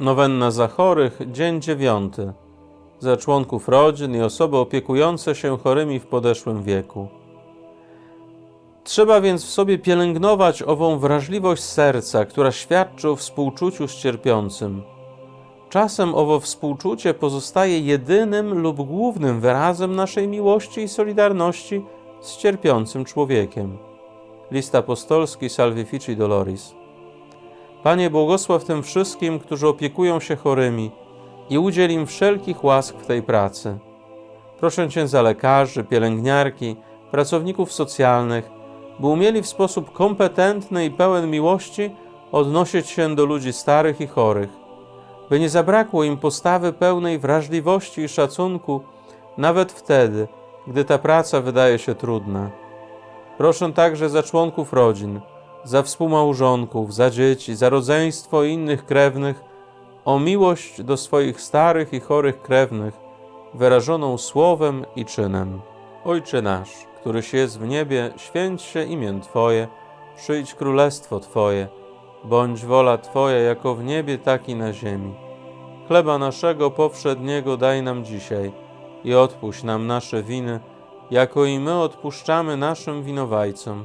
Nowenna za chorych, dzień dziewiąty. Za członków rodzin i osoby opiekujące się chorymi w podeszłym wieku. Trzeba więc w sobie pielęgnować ową wrażliwość serca, która świadczy o współczuciu z cierpiącym. Czasem owo współczucie pozostaje jedynym lub głównym wyrazem naszej miłości i solidarności z cierpiącym człowiekiem. List apostolski Salvifici Doloris. Panie, błogosław tym wszystkim, którzy opiekują się chorymi i udziel im wszelkich łask w tej pracy. Proszę Cię za lekarzy, pielęgniarki, pracowników socjalnych, by umieli w sposób kompetentny i pełen miłości odnosić się do ludzi starych i chorych, by nie zabrakło im postawy pełnej wrażliwości i szacunku, nawet wtedy, gdy ta praca wydaje się trudna. Proszę także za członków rodzin, za współmałżonków, za dzieci, za rodzeństwo i innych krewnych o miłość do swoich starych i chorych krewnych, wyrażoną słowem i czynem. Ojcze nasz, któryś jest w niebie, święć się imię Twoje, przyjdź królestwo Twoje, bądź wola Twoja jako w niebie, tak i na ziemi. Chleba naszego powszedniego daj nam dzisiaj i odpuść nam nasze winy, jako i my odpuszczamy naszym winowajcom.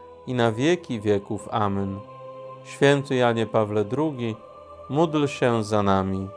i na wieki wieków. Amen. Święty Janie Pawle II, módl się za nami.